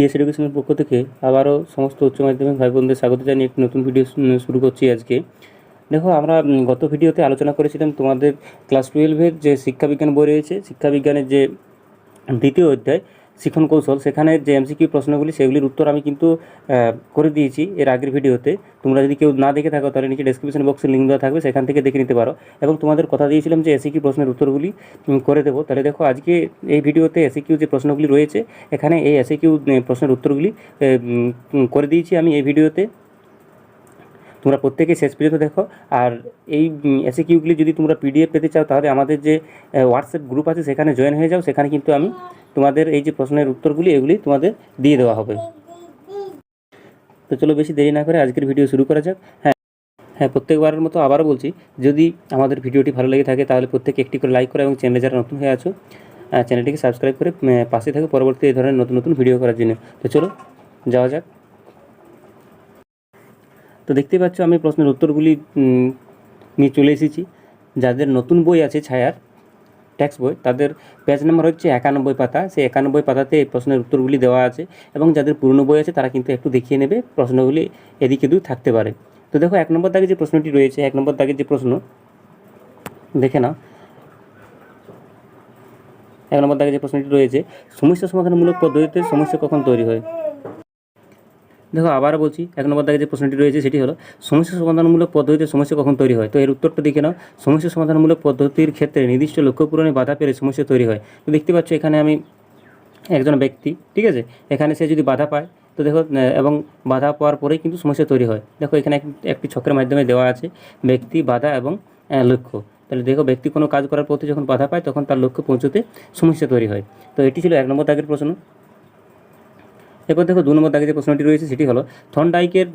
PS এডুকেশনের পক্ষ থেকে আবারও সমস্ত উচ্চ মাধ্যমিক ভাই বোনদের স্বাগত জানিয়ে একটি নতুন ভিডিও শুরু করছি আজকে। দেখো, আমরা গত ভিডিওতে আলোচনা করেছিলাম তোমাদের ক্লাস টুয়েলভের যে শিক্ষাবিজ্ঞান বই রয়েছে, শিক্ষাবিজ্ঞানের যে দ্বিতীয় অধ্যায় শিক্ষণ কৌশল, সেখানে যে এমসিকিউ প্রশ্নগুলি, সেগুলির উত্তর আমি কিন্তু করে দিয়েছি এর আগের ভিডিওতে। তোমরা যদি কেউ না দেখে থাকো, তাহলে নিচে ডেসক্রিপশন বক্সে লিঙ্ক দেওয়া থাকবে, সেখান থেকে দেখে নিতে পারো। এবং তোমাদের কথা দিয়েছিলাম যে এসিকিউ প্রশ্নের উত্তরগুলি করে দেবো। তাহলে দেখো, আজকে এই ভিডিওতে এসিকিউ যে প্রশ্নগুলি রয়েছে, এখানে এই এসিকিউ প্রশ্নের উত্তরগুলি করে দিয়েছি আমি এই ভিডিওতে। তোমরা প্রত্যেকে শেষ পর্যন্ত দেখো। আর এই এসিকিউগুলি যদি তোমরা পিডিএফ পেতে চাও, তাহলে আমাদের যে হোয়াটসঅ্যাপ গ্রুপ আছে, সেখানে জয়েন হয়ে যাও। সেখানে কিন্তু আমি তোমাদের এই যে প্রশ্নের উত্তরগুলি, এগুলি তোমাদের দিয়ে দেওয়া হবে। তো চলো বেশি দেরি না করে আজকের ভিডিও শুরু করা যাক। হ্যাঁ হ্যাঁ প্রত্যেকবারের মতো আবারও বলছি, যদি আমাদের ভিডিওটি ভালো লেগে থাকে, তাহলে প্রত্যেকে একটি করে লাইক করো এবং চ্যানেলে যারা নতুন হয়ে আছো চ্যানেলটিকে সাবস্ক্রাইব করে পাশে থাকে পরবর্তী এই ধরনের নতুন নতুন ভিডিও করার জন্য। তো চলো, যাওয়া যাক। তো দেখতে পাচ্ছ আমি প্রশ্নের উত্তরগুলি নিয়ে চলে এসেছি। যাদের নতুন বই আছে ছায়ার ট্যাক্স বই, তাদের পেজ নাম্বার হচ্ছে একানব্বই পাতা। সেই একানব্বই পাতাতে এই প্রশ্নের উত্তরগুলি দেওয়া আছে এবং যাদের পুরনো বই আছে তারা কিন্তু একটু দেখিয়ে নেবে, প্রশ্নগুলি এদিকে দূর থাকতে পারে। তো দেখো, এক নম্বর দাগে যে প্রশ্নটি রয়েছে, এক নম্বর দাগের যে প্রশ্ন, দেখে নাও। এক নম্বর দাগে যে প্রশ্নটি রয়েছে, সমস্যা সমাধানমূলক পদ্ধতিতে সমস্যা কখন তৈরি হয়? দেখো আবার বলছি, এক নম্বর দাগে যে প্রশ্নটি রয়েছে সেটি হলো, সমস্যা সমাধানমূলক পদ্ধতিতে সমস্যা কখন তৈরি হয়? তো এর উত্তরটা দেখে নাও। সমস্যা সমাধানমূলক পদ্ধতির ক্ষেত্রে নির্দিষ্ট লক্ষ্য পূরণে বাধা পেলে সমস্যা তৈরি হয়। তো দেখতে পাচ্ছ এখানে আমি একজন ব্যক্তি, ঠিক আছে? এখানে সে যদি বাধা পায়, তো দেখো এবং বাধা পাওয়ার পরেই কিন্তু সমস্যা তৈরি হয়। দেখো এখানে এক- একটি ছকের মাধ্যমে দেওয়া আছে, ব্যক্তি, বাধা এবং লক্ষ্য। তাহলে দেখো, ব্যক্তি কোনো কাজ করার পথে যখন বাধা পায়, তখন তার লক্ষ্যে পৌঁছতে সমস্যা তৈরি হয়। তো এটি ছিল এক নম্বর দাগের প্রশ্ন। এরপর দেখো, দু নম্বর দাগে যে প্রশ্নটি রয়েছে সেটি হলো, থনডাইকের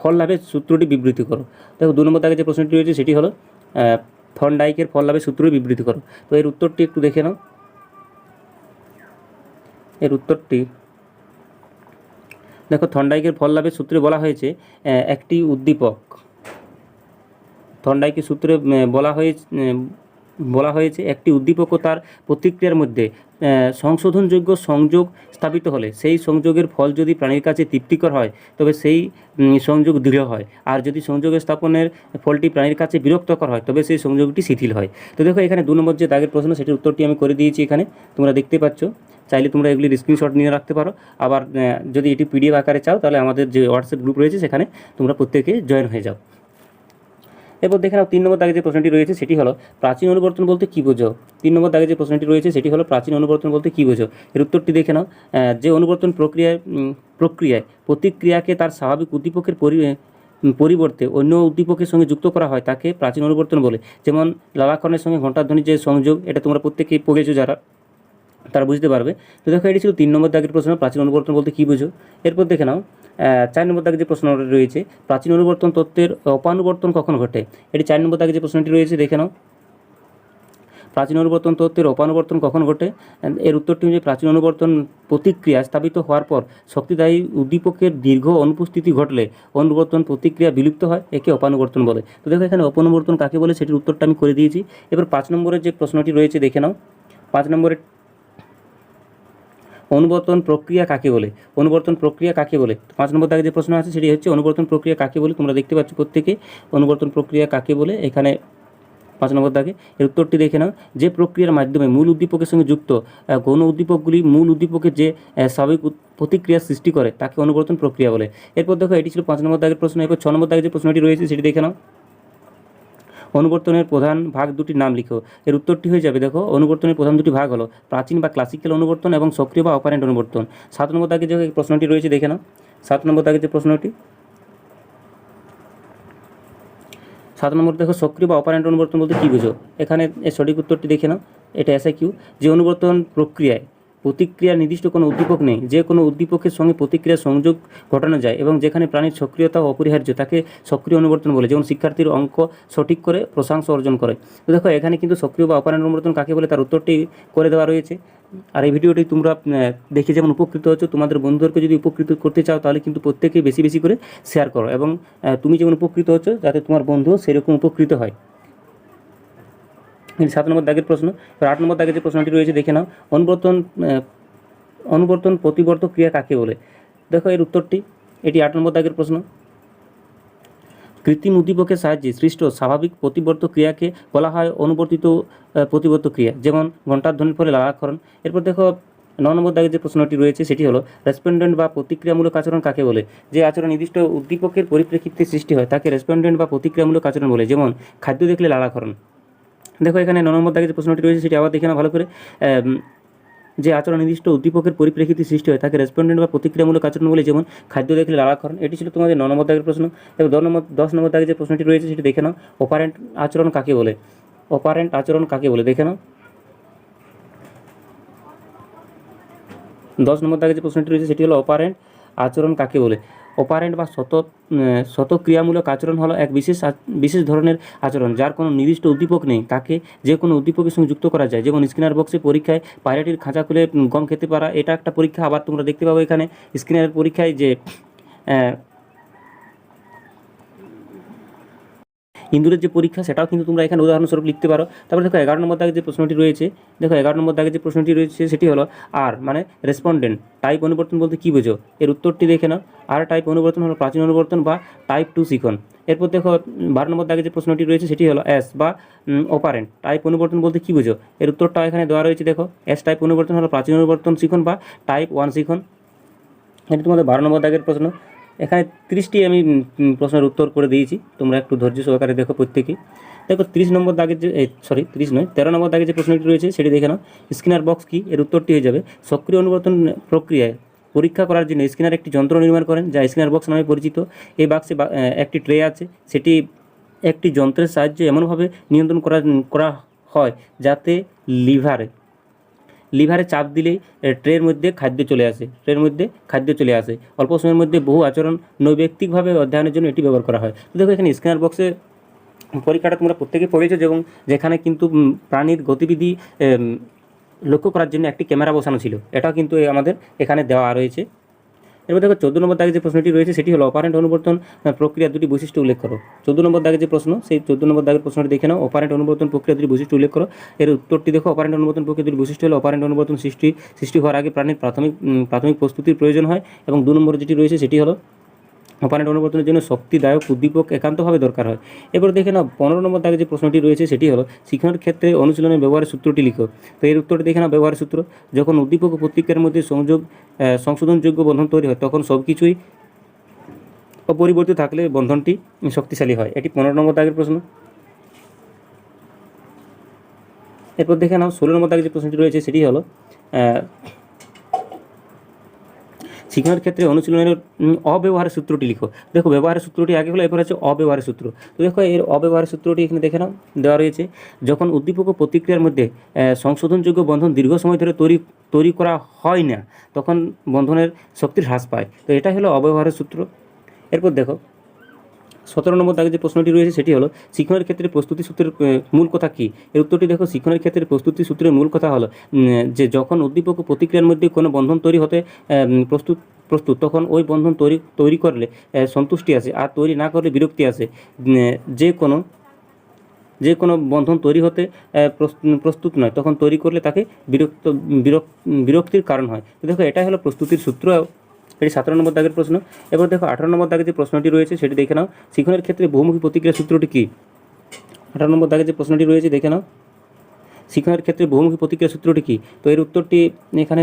ফল লাভের সূত্রটি বিবৃতি করো। দেখো, দু নম্বর দাগে যে প্রশ্নটি রয়েছে সেটি হলো থনডাইকের ফল লাভের সূত্রটি বিবৃতি করো। তো এর উত্তরটি একটু দেখে নাও। এর উত্তরটি, দেখো, থন্ডাইকের ফল লাভের সূত্রে বলা হয়েছে একটি উদ্দীপক। থন্ডাইকের সূত্রে বলা হয়েছে বলা হয়েছে, একটি উদ্দীপক তার প্রতিক্রিয়ার মধ্যে সংশোধনযোগ্য সংযোগ স্থাপিত হলে, সেই সংযোগের ফল যদি প্রাণীর কাছে তৃপ্তিকর হয়, তবে সেই সংযোগ দৃঢ় হয়। আর যদি সংযোগ স্থাপনের ফলটি প্রাণীর কাছে বিরক্তকর হয়, তবে সেই সংযোগটি শিথিল হয়। তো দেখো, এখানে দু নম্বর যে দাগের প্রশ্ন, সেটির উত্তরটি আমি করে দিয়েছি এখানে। তোমরা দেখতে পাচ্ছ। চাইলে তোমরা এগুলির স্ক্রিনশট নিয়ে রাখতে পারো। আবার যদি এটি পিডিএফ আকারে চাও, তাহলে আমাদের যে হোয়াটসঅ্যাপ গ্রুপ রয়েছে, সেখানে তোমরা প্রত্যেকে জয়েন হয়ে যাও। এরপর দেখে নাও, তিন নম্বর দাগে যে প্রশ্নটি রয়েছে সেটি হলো, প্রাচীন অনুবর্তন বলতে কী বোঝো? তিন নম্বর দাগে যে প্রশ্নটি রয়েছে সেটি হলো, প্রাচীন অনুবর্তন বলতে কী বোঝো? এর উত্তরটি দেখে নাও যে অনুবর্তন প্রক্রিয়ায় প্রক্রিয়ায় প্রতিক্রিয়াকে তার স্বাভাবিক উদ্দীপকের পরি পরিবর্তে অন্য উদ্দীপকের সঙ্গে যুক্ত করা হয়, তাকে প্রাচীন অনুবর্তন বলে। যেমন লালাক্ষণের সঙ্গে ঘণ্টাধ্বনির যে সংযোগ, এটা তোমরা প্রত্যেকেই পড়েছো যারা, তারা বুঝতে পারবে। তো দেখো, এটি ছিল তিন নম্বর দাগের প্রশ্ন, প্রাচীন অনুবর্তন বলতে কী বুঝো? এরপর দেখে নাও চার নম্বর দাগে যে প্রশ্ন রয়েছে, প্রাচীন অনুবর্তন তত্ত্বের অপানুবর্তন কখন ঘটে? এটি চার নম্বর দাগে যে প্রশ্নটি রয়েছে, দেখে নাও। প্রাচীন অনুবর্তন তত্ত্বের অপানুবর্তন কখন ঘটে? এর উত্তরটি হচ্ছে, প্রাচীন অনুবর্তন প্রতিক্রিয়া স্থাপিত হওয়ার পর শক্তিদায়ী উদ্দীপকের দীর্ঘ অনুপস্থিতি ঘটলে অনুবর্তন প্রতিক্রিয়া বিলুপ্ত হয়, একে অপানুবর্তন বলে। তো দেখো এখানে অপানুবর্তন কাকে বলে, সেটির উত্তরটা আমি করে দিয়েছি। এবার পাঁচ নম্বরের যে প্রশ্নটি রয়েছে, দেখে নাও। পাঁচ নম্বরের অনুবর্তন প্রক্রিয়া কাকে বলে? অনুবর্তন প্রক্রিয়া কাকে বলে? পাঁচ নম্বর দাগে যে প্রশ্ন আছে সেটি হচ্ছে অনুবর্তন প্রক্রিয়া কাকে বলে? তোমরা দেখতে পাচ্ছ প্রত্যেকে। অনুবর্তন প্রক্রিয়া কাকে বলে? এখানে পাঁচ নম্বর দাগে। এর উত্তরটি দেখে নাও। যে প্রক্রিয়ার মাধ্যমে মূল উদ্দীপকের সঙ্গে যুক্ত গৌণ উদ্দীপকগুলি মূল উদ্দীপকের যে স্বাভাবিক প্রতিক্রিয়া সৃষ্টি করে, তাকে অনুবর্তন প্রক্রিয়া বলে। এরপর দেখো, এটি ছিল পাঁচ নম্বর দাগের প্রশ্ন। এরপর ছ নম্বর দাগে যে প্রশ্নটি রয়েছে সেটি দেখে নাও। অনুবর্তনের প্রধান ভাগ দুটির নাম লিখো। এর উত্তরটি হয়ে যাবে, দেখো, অনুবর্তনের প্রধান দুটি ভাগ হলো প্রাচীন বা ক্লাসিক্যাল অনুবর্তন এবং সক্রিয় বা অপারেন্ট অনুবর্তন। সাত নম্বর দাগে যে প্রশ্নটি রয়েছে দেখে নাও। সাত নম্বর দাগে যে প্রশ্নটি। সাত নম্বর দেখো, সক্রিয় বা অপারেন্ট অনুবর্তন বলতে কী বুঝো? এখানে সঠিক উত্তরটি দেখে নাও। এটা এসে কিউ যে অনুবর্তন প্রক্রিয়ায় প্রতিক্রিয়ার নির্দিষ্ট কোনো উদ্দীপক নেই। যে কোনো উদ্দীপকের সঙ্গে প্রতিক্রিয়ার সংযোগ ঘটানো যায় এবং যেখানে প্রাণীর সক্রিয়তা অপরিহার্য, তাকে সক্রিয় অনুবর্তন বলে, যেমন শিক্ষার্থীর অঙ্ক সঠিক করে, প্রশংসা অর্জন করে। তো দেখো, এখানে কিন্তু সক্রিয় বা অপারেন্ট অনুবর্তন কাকে বলে তার উত্তরটি করে দেওয়া রয়েছে। আর এই ভিডিওটি তোমরা দেখে যেমন উপকৃত হচ্ছ, তোমাদের বন্ধুদেরকে যদি উপকৃত করতে চাও, তাহলে কিন্তু প্রত্যেকেই বেশি বেশি করে শেয়ার করো এবং তুমি যেমন উপকৃত হচ্ছ, যাতে তোমার বন্ধু সেরকম উপকৃত হয়। সাত নম্বর দাগের প্রশ্ন, এবার আট নম্বর দাগের যে প্রশ্নটি রয়েছে, দেখে নাও। অনুবর্তন অনুবর্তন প্রতিবর্ত ক্রিয়া কাকে বলে? দেখো এর উত্তরটি, এটি আট নম্বর দাগের প্রশ্ন। কৃত্রিম উদ্দীপকের সাহায্যে সৃষ্ট স্বাভাবিক প্রতিবর্ত ক্রিয়াকে বলা হয় অনুবর্তিত প্রতিবর্ত ক্রিয়া, যেমন ঘণ্টার ধ্বনির ফলে লালাক্ষরণ। এরপর দেখো ন নম্বর দাগে যে প্রশ্নটি রয়েছে, সেটি হলো, রেসপন্ডেন্ট বা প্রতিক্রিয়ামূলক আচরণ কাকে বলে? যে আচরণ নির্দিষ্ট উদ্দীপকের পরিপ্রেক্ষিতে সৃষ্টি হয়, তাকে রেসপন্ডেন্ট বা প্রতিক্রিয়ামূলক আচরণ বলে, যেমন খাদ্য দেখলে লালাক্ষরণ। দেখো এখানে ন নম্বর দাগে যে প্রশ্নটি রয়েছে, সেটি আবার দেখে না ভালো করে। যে আচরণ নির্দিষ্ট উদ্দীপকের পরিপ্রেক্ষিতে সৃষ্টি হয়, তাকে রেসপন্ডেন্ট বা প্রতিক্রিয়ামূলক আচরণ বলে যেমন খাদ্য দেখলে লালাক্ষরণ এটি ছিল তোমাদের ন নম্বর দাগের প্রশ্ন। এবং দশ নম্বর দশ নম্বর দাগে যে প্রশ্নটি রয়েছে, সেটি দেখে নাও। অপারেন্ট আচরণ কাকে বলে? অপারেন্ট আচরণ কাকে বলে? দেখে নাও। দশ নম্বর দাগে যে প্রশ্নটি রয়েছে, সেটি হলো অপারেন্ট আচরণ কাকে বলে? অপারেন্ট বা শত শত শতক্রিয়ামূলক আচরণ হলো এক বিশেষ বিশেষ ধরনের আচরণ, যার কোনো নির্দিষ্ট উদ্দীপক নেই। তাকে যে কোনো উদ্দীপকের সঙ্গে যুক্ত করা যায়। যেমন স্ক্রিনার বক্সে পরীক্ষায় পায়রাটির খাঁচা খুলে গম খেতে পারা, এটা একটা পরীক্ষা। আবার তোমরা দেখতে পাবো এখানে স্ক্রিনারের পরীক্ষায় যে ইন্দুরের যে পরীক্ষা সেটাও কিন্তু তোমরা এখানে উদাহরণস্বরূপ লিখতে পারো। তারপরে দেখো এগারো নম্বর দাগে যে প্রশ্নটি রয়েছে, দেখো এগারো নম্বর দাগে যে প্রশ্নটি রয়েছে সেটি হলো আর মানে রেসপন্ডেন্ট টাইপ অনুবর্তন বলতে কী বোঝো? এর উত্তরটি দেখে নাও। আর টাইপ অনুবর্তন হলো প্রাচীন অনুবর্তন বা টাইপ টু শিখন। এরপর দেখো বারো নম্বর দাগে যে প্রশ্নটি রয়েছে সেটি হলো এস বা অপারেন্ট টাইপ অনুবর্তন বলতে কী বোঝো? এর উত্তরটা এখানে দেওয়া রয়েছে দেখো। এস টাইপ অনুবর্তন হলো প্রাচীন অনুবর্তন শিখন বা টাইপ ওয়ান শিখন। এটা তোমাদের বারো নম্বর দাগের প্রশ্ন। এখানে তিরিশটি আমি প্রশ্নের উত্তর করে দিয়েছি। তোমরা একটু ধৈর্য সহকারে দেখো প্রত্যেকেই। দেখো, তিরিশ নম্বর দাগের যে সরি তিরিশ নয়, তেরো নম্বর দাগের যে প্রশ্নটি রয়েছে, সেটি দেখে নাও। স্কিনার বক্স কি? এর উত্তরটি হয়ে যাবে, সক্রিয় অনুবর্তন প্রক্রিয়ায় পরীক্ষা করার জন্য স্কিনার একটি যন্ত্র নির্মাণ করেন, যা স্কিনার বক্স নামে পরিচিত। এই বাক্সে একটি ট্রে আছে, সেটি একটি যন্ত্রের সাহায্যে এমনভাবে নিয়ন্ত্রণ করা করা হয় যাতে লিভারে লিভারে চাপ দিলেই ট্রের মধ্যে খাদ্য চলে আসে, ট্রের মধ্যে খাদ্য চলে আসে। অল্প সময়ের মধ্যে বহু আচরণ নৈব্যক্তিকভাবে অধ্যয়নের জন্য এটি ব্যবহার করা হয়। দেখো এখানে স্ক্যানার বক্সে পরীক্ষাটা তোমরা প্রত্যেকে পড়েছো এবং যেখানে কিন্তু প্রাণীর গতিবিধি লক্ষ্য করার জন্য একটি ক্যামেরা বসানো ছিল। এটাও কিন্তু আমাদের এখানে দেওয়া রয়েছে। এরপর দেখো চোদ্দ নম্বর দাগে যে প্রশ্নটি রয়েছে, সেটি হলো অপারেন্ট অনুবর্তন প্রক্রিয়া দুটি বৈশিষ্ট্য উল্লেখ করো। চোদ্দ নম্বর দাগে যে প্রশ্ন, সেই চোদ্দ নম্বর দাগের প্রশ্নটি দেখে নাও। অপারেন্ট অনুবর্তন, প্রক্রিয়া দুটি বৈশিষ্ট্য উল্লেখ করো। এর উত্তরটি দেখো, অপারেন্ট অনুবর্তন, প্রক্রিয়া দুটি বৈশিষ্ট্য হলো অপারেন্ট অনুবর্তন সৃষ্টি সৃষ্টি হওয়ার আগে প্রাণীর প্রাথমিক প্রাথমিক প্রস্তুতির প্রয়োজন হয়। এবং দু নম্বর যেটি রয়েছে, সেটি হলো অপারেন্ট অনুবর্তনের জন্য শক্তিদায়ক, উদ্দীপক, একান্তভাবে দরকার হয়। এবার দেখে নাও, পনেরো নম্বর দাগে যে প্রশ্নটি রয়েছে সেটি হলো শিক্ষণের ক্ষেত্রে অনুশীলনের ব্যবহারের সূত্রটি লিখো। তো এর উত্তরটি দেখে না ব্যবহারের সূত্র। যখন উদ্দীপক ও প্রতিক্রিয়ার মধ্যে সংযোগ সংশোধনযোগ্য বন্ধন তৈরি হয়, তখন সব কিছুই অপরিবর্তিত থাকলে বন্ধনটি শক্তিশালী হয়। এটি পনেরো নম্বর দাগের প্রশ্ন। এরপর দেখে নাও, ষোলো নম্বর দাগে যে প্রশ্নটি রয়েছে সেটি হলো শিক্ষণের ক্ষেত্রে অনুশীলনের অব্যবহারের সূত্রটি লিখো। দেখো ব্যবহারের সূত্রটি আগে হলো এরপর হচ্ছে অব্যবহারের সূত্র। তো দেখো, এর অব্যবহারের সূত্রটি এখানে দেখে নাও, দেওয়া রয়েছে, যখন উদ্দীপক ও প্রতিক্রিয়ার মধ্যে সংশোধনযোগ্য বন্ধন দীর্ঘ সময় ধরে তৈরি তৈরি করা হয় না, তখন বন্ধনের শক্তির হ্রাস পায়। তো এটাই হলো অব্যবহারের সূত্র। এরপর দেখো সতেরো নম্বর দাগে যে প্রশ্নটি রয়েছে সেটি হলো, শিক্ষণের ক্ষেত্রে প্রস্তুতি সূত্রের মূল কথা কী? এর উত্তরটি দেখো, শিক্ষণের ক্ষেত্রে প্রস্তুতি সূত্রের মূল কথা হলো যে যখন উদ্দীপক প্রতিক্রিয়ার মধ্যে কোনো বন্ধন তৈরি হতে প্রস্তুত প্রস্তুত, তখন ওই বন্ধন তৈরি তৈরি করলে সন্তুষ্টি আসে, আর তৈরি না করলে বিরক্তি আসে। যে কোনো যে কোনো বন্ধন তৈরি হতে প্রস্তুত নয়, তখন তৈরি করলে তাকে বিরক্ত বিরক বিরক্তির কারণ হয়। দেখো, এটাই হলো প্রস্তুতির সূত্র। এটি সতেরো নম্বর দাগের প্রশ্ন। এবার দেখো, আঠারো নম্বর দাগে যে প্রশ্নটি রয়েছে, সেটি দেখে নাও। শিক্ষণের ক্ষেত্রে বহুমুখী প্রতিক্রিয়া সূত্রটি কী? আঠারো নম্বর দাগে যে প্রশ্নটি রয়েছে, দেখে নাও। শিক্ষণের ক্ষেত্রে বহুমুখী প্রতিক্রিয়া সূত্রটি কী? তো এর উত্তরটি এখানে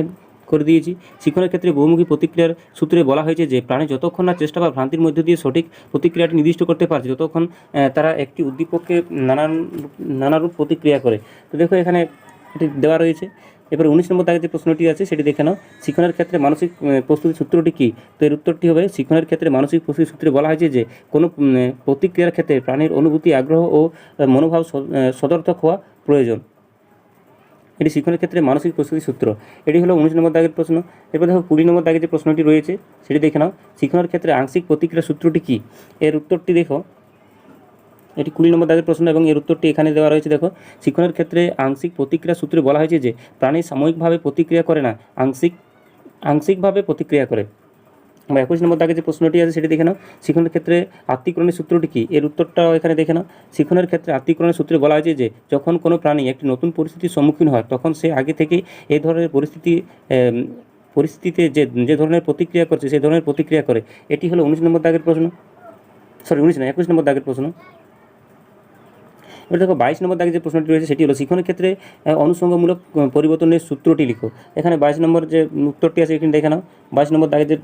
করে দিয়েছি। শিক্ষণের ক্ষেত্রে বহুমুখী প্রতিক্রিয়ার সূত্রে বলা হয়েছে যে, প্রাণী যতক্ষণ না চেষ্টা বা ভ্রান্তির মধ্য দিয়ে সঠিক প্রতিক্রিয়াটি নির্দিষ্ট করতে পারছে, ততক্ষণ তারা একটি উদ্দীপককে নানান, নানারূপ প্রতিক্রিয়া করে। তো দেখো, এখানে এটি দেওয়া রয়েছে। এবার উনিশ নম্বর দাগে যে প্রশ্নটি আছে, সেটি দেখে নাও। শিক্ষণের ক্ষেত্রে মানসিক প্রস্তুতি সূত্রটি কী? তো এর উত্তরটি হবে, শিক্ষণের ক্ষেত্রে মানসিক প্রস্তুতি সূত্রে বলা হয়েছে যে, কোনো প্রতিক্রিয়ার ক্ষেত্রে প্রাণীর অনুভূতি, আগ্রহ ও মনোভাব সদর্থক হওয়া প্রয়োজন। এটি শিক্ষণের ক্ষেত্রে মানসিক প্রস্তুতি সূত্র। এটি হলো উনিশ নম্বর দাগের প্রশ্ন। এরপর দেখো, কুড়ি নম্বর দাগে যে প্রশ্নটি রয়েছে, সেটি দেখে নাও। শিক্ষণের ক্ষেত্রে আংশিক প্রতিক্রিয়া সূত্রটি কী? এর উত্তরটি দেখো এটি কুড়ি নম্বর দাগের প্রশ্ন এবং এর উত্তরটি এখানে দেওয়া রয়েছে। দেখো, শিক্ষণের ক্ষেত্রে আংশিক প্রতিক্রিয়া সূত্রে বলা হয়েছে যে, প্রাণী সাময়িকভাবে প্রতিক্রিয়া করে না, আংশিক, আংশিকভাবে প্রতিক্রিয়া করে। বা একুশ নম্বর দাগে যে প্রশ্নটি আছে, সেটি দেখে নাও। শিক্ষণের ক্ষেত্রে আত্মীকরণের সূত্রটি কী? এর উত্তরটাও এখানে দেখে নাও। শিক্ষণের ক্ষেত্রে আত্মীকরণের সূত্রে বলা হয়েছে যে, যখন কোনো প্রাণী একটি নতুন পরিস্থিতির সম্মুখীন হয়, তখন সে আগে থেকেই এই ধরনের পরিস্থিতি পরিস্থিতিতে যে যে ধরনের প্রতিক্রিয়া করছে সেই ধরনের প্রতিক্রিয়া করে। এটি হলো উনিশ নম্বর দাগের প্রশ্ন। সরি, উনিশ না, একুশ নম্বর দাগের প্রশ্ন। এবার দেখো বাইশ নম্বর দাগে যে প্রশ্নটি রয়েছে, সেটি হলো শিক্ষণের ক্ষেত্রে অনুষঙ্গমূলক পরিবর্তনের সূত্রটি লিখো। এখানে বাইশ নম্বর যে উত্তরটি আছে, এখানে দেখে নাও। বাইশ নম্বর দাগে যে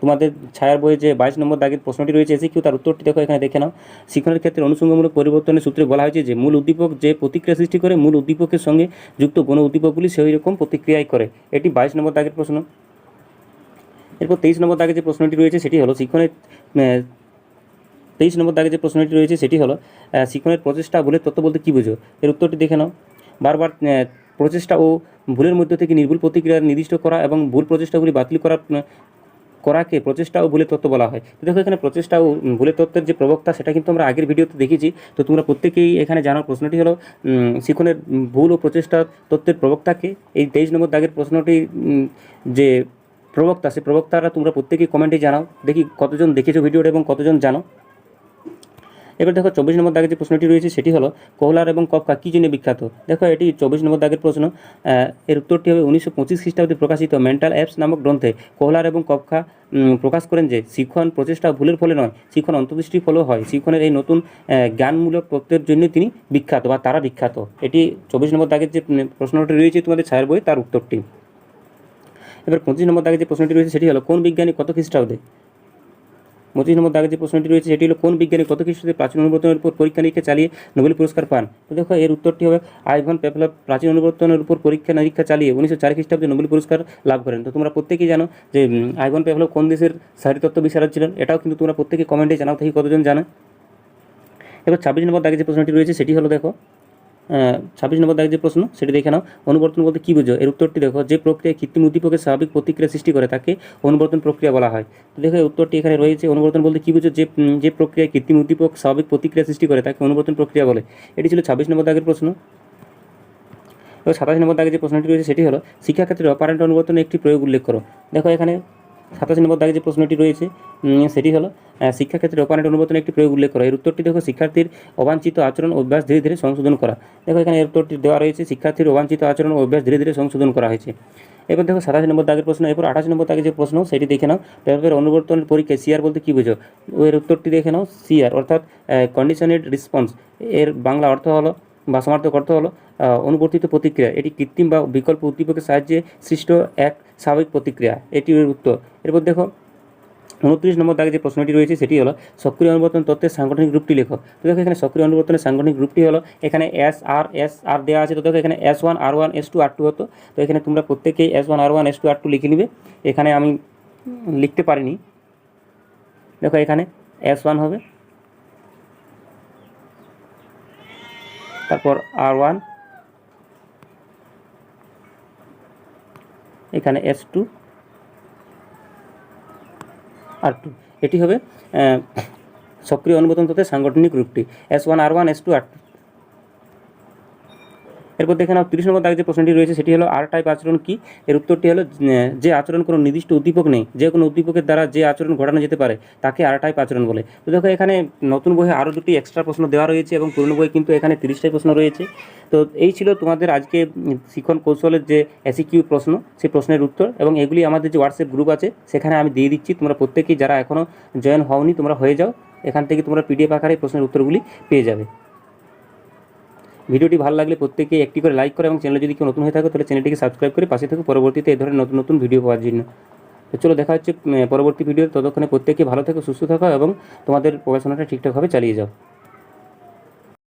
তোমাদের ছায়ার বইয়ে যে বাইশ নম্বর দাগের প্রশ্নটি রয়েছে, এসে কেউ তার উত্তরটি দেখো, এখানে দেখে নাও। শিক্ষণের ক্ষেত্রে অনুষঙ্গমূলক পরিবর্তনের সূত্রে বলা হয়েছে যে, মূল উদ্দীপক যে প্রতিক্রিয়া সৃষ্টি করে, মূল উদ্দীপকের সঙ্গে যুক্ত গণ উদ্দীপকগুলি সেই রকম প্রতিক্রিয়াই করে। এটি বাইশ নম্বর দাগের প্রশ্ন। এরপর তেইশ নম্বর দাগে যে প্রশ্নটি রয়েছে, সেটি হলো শিক্ষণের তেইশ নম্বর দাগে যে প্রশ্নটি রয়েছে সেটি হলো শিক্ষণের প্রচেষ্টা ভুলের তত্ত্ব বলতে কী বোঝো? এর উত্তরটি দেখে নাও। বারবার প্রচেষ্টা ও ভুলের মধ্যে থেকে নির্ভুল প্রতিক্রিয়া নির্দিষ্ট করা এবং ভুল প্রচেষ্টাগুলি বাতিল করা আহ, করাকে প্রচেষ্টা ও ভুলের তত্ত্ব বলা হয়। দেখো এখানে প্রচেষ্টা ও ভুলের তত্ত্বের যে প্রবক্তা সেটা কিন্তু আমরা আগের ভিডিওতে দেখেছি। তো তোমরা প্রত্যেকেই এখানে জানার প্রশ্নটি হলো শিক্ষণের ভুল ও প্রচেষ্টা তত্ত্বের প্রবক্তাকে। এই তেইশ নম্বর দাগের প্রশ্নটি যে প্রবক্তা সে প্রবক্তারা তোমরা প্রত্যেকেই কমেন্টে জানাও। দেখি কতজন দেখেছ ভিডিওটা এবং কতজন জানো? এবার দেখো চব্বিশ নম্বর দাগের যে প্রশ্নটি রয়েছে সেটি হলো কোহলার এবং কপকা কী জন্য বিখ্যাত? দেখো এটি চব্বিশ নম্বর দাগের প্রশ্ন। এর উত্তরটি হবে উনিশশো পঁচিশ খ্রিস্টাব্দে প্রকাশিত মেন্টাল অ্যাপস নামক গ্রন্থে। কোহলার এবং কপকা প্রকাশ করেন যে শিক্ষণ প্রচেষ্টা ভুলের ফলে নয়, শিক্ষণ অন্তর্দৃষ্টির ফলেও হয়। শিক্ষণের এই নতুন জ্ঞানমূলক তত্ত্বের জন্য তিনি বিখ্যাত বা তারা বিখ্যাত। এটি চব্বিশ নম্বর দাগের যে প্রশ্নটি রয়েছে তোমাদের ছায়ের বই তার উত্তরটি। এবার পঁচিশ নম্বর দাগে যে প্রশ্নটি রয়েছে সেটি হলো, কোন বিজ্ঞানী কত খ্রিস্টাব্দে? পঁচিশ নম্বর দাগে যে প্রশ্নটি রয়েছে, সেটি হলো, কোন বিজ্ঞানী কত খ্রিস্টাব্দে প্রাচীন অনুবর্তনের উপর পরীক্ষা নিরীক্ষা চালিয়ে নোবেল পুরস্কার পান? তো দেখো, এর উত্তরটি হবে আইভন পেপলভ প্রাচীন অনুবর্তনের উপর পরীক্ষা নিরীক্ষা চালিয়ে উনিশশো চার খ্রিস্টাব্দে নোবেল পুরস্কার লাভ করেন। তো তোমরা প্রত্যেকেই জানো যে আইভন পেপলভ কোন দেশের শারীরতত্ত্ব বিশারদ ছিলেন? এটাও কিন্তু তোমরা প্রত্যেকে কমেন্টে জানাও থেকে কতজন জানো। এবার ছাব্বিশ নম্বর দাগে যে প্রশ্নটি রয়েছে, সেটি হলো, দেখো ছাব্বিশ নম্বর দাগে যে প্রশ্ন, সেটি দেখে নাও। অনুবর্তন বলতে কী বুঝো? এর উত্তরটি দেখো, যে প্রক্রিয়ায় কৃত্রিম উদ্দীপকের স্বাভাবিক প্রতিক্রিয়া সৃষ্টি করে, তাকে অনুবর্তন প্রক্রিয়া বলা হয়। তো দেখো উত্তরটি এখানে রয়েছে। অনুবর্তন বলতে কী বুঝো? যে যে প্রক্রিয়ায় কৃত্রিম উদ্দীপক স্বাভাবিক প্রতিক্রিয়া সৃষ্টি করে, তাকে অনুবর্তন প্রক্রিয়া বলে। এটি ছিল ছাব্বিশ নম্বর দাগের প্রশ্ন। এবার সাতাশ নম্বর দাগে যে প্রশ্নটি রয়েছে, সেটি হলো, শিক্ষাক্ষেত্রে অপারেন্ট অনুবর্তনের একটি প্রয়োগ উল্লেখ করো। দেখো এখানে সাতাশ নম্বর দাগে যে প্রশ্নটি রয়েছে সেটি হলো শিক্ষাক্ষেত্রে অপারেন্ট অনুবর্তনের একটি প্রয়োগ উল্লেখ করা। এর উত্তরটি দেখো, শিক্ষার্থীর অবাঞ্ছিত আচরণ অভ্যাস ধীরে ধীরে সংশোধন করা। দেখো, এখানে এর উত্তরটি দেওয়া রয়েছে, শিক্ষার্থীর অবাঞ্ছিত আচরণ অভ্যাস ধীরে ধীরে সংশোধন করা হয়েছে। এবার দেখো, সাতাশ নম্বর দাগের প্রশ্ন। এরপর আঠাশ নম্বর দাগের যে প্রশ্ন, সেটি দেখে নাও। পেপারের অনুবর্তনের পরীক্ষায় সিআর বলতে কী বুঝো? এর উত্তরটি দেখে নাও সিআর অর্থাৎ কন্ডিশনেড রেসপন্স এর বাংলা অর্থ হলো, বা সমার্থক অর্থ হলো অনুবর্তিত প্রতিক্রিয়া। এটি কৃত্রিম বা বিকল্প উদ্দীপকের সাহায্যে সৃষ্ট এক স্বাভাবিক প্রতিক্রিয়া, এটি উত্তর। এরপর দেখো, উনত্রিশ নম্বর দাগে যে প্রশ্নটি রয়েছে, সেটি হলো, সক্রিয় অনুবর্তন তত্ত্বের সাংগঠনিক রূপটি লেখো। তো দেখো এখানে সক্রিয় অনুবর্তনের সাংগঠনিক রূপটি হলো, এখানে এস আর এস আর দেওয়া আছে। তো দেখো এখানে S one R one S two R two হতো। তো এখানে তোমরা প্রত্যেকেই S one R one S two R two লিখে নিবে। এখানে আমি লিখতে পারিনি। দেখো এখানে এস ওয়ান হবে। তারপর আর ওয়ান এখানে এস টু আর টু এটি হবে সক্রিয় অনুমোদন তথ্যের সাংগঠনিক রূপটি। S one R one S two R two এরপর দেখে নাও তিরিশ নম্বর দাগে যে প্রশ্নটি রয়েছে, সেটি হলো, আর টাইপ আচরণ কি? এর উত্তরটি হলো যে আচরণ কোনো নির্দিষ্ট উদ্দীপক নেই, যে কোনো উদ্দীপকের দ্বারা যে আচরণ ঘটানো যেতে পারে, তাকে আর টাইপ আচরণ বলে। তো দেখো, এখানে নতুন বইয়ে আরও দুটি এক্সট্রা প্রশ্ন দেওয়া রয়েছে এবং পুরনো বই কিন্তু এখানে তিরিশটাই প্রশ্ন রয়েছে। তো এই ছিল তোমাদের আজকে শিক্ষণ কৌশলের যে এসিকিউ প্রশ্ন, সেই প্রশ্নের উত্তর এবং এগুলি আমাদের যে হোয়াটসঅ্যাপ গ্রুপ আছে, সেখানে আমি দিয়ে দিচ্ছি। তোমরা প্রত্যেকেই যারা এখনও জয়েন হওনি, তোমরা হয়ে যাও। এখান থেকে তোমরা পিডিএফ আকারে প্রশ্নের উত্তরগুলি পেয়ে যাবে। ভিডিওটি ভালো লাগলে প্রত্যেকে একটি করে লাইক করে এবং চ্যানেলে যদি কেউ নতুন হয়ে থাকে, তাহলে চ্যানেলটিকে সাবস্ক্রাইব করে পাশে থেকে পরবর্তীতে এই ধরনের নতুন নতুন ভিডিও পাওয়ার জন্য। তো চলো দেখা হচ্ছে পরবর্তী ভিডিও ততক্ষণে প্রত্যেকে ভালো থেকো, সুস্থ থাকো এবং তোমাদের পড়াশোনাটা ঠিকঠাকভাবে চালিয়ে যাও।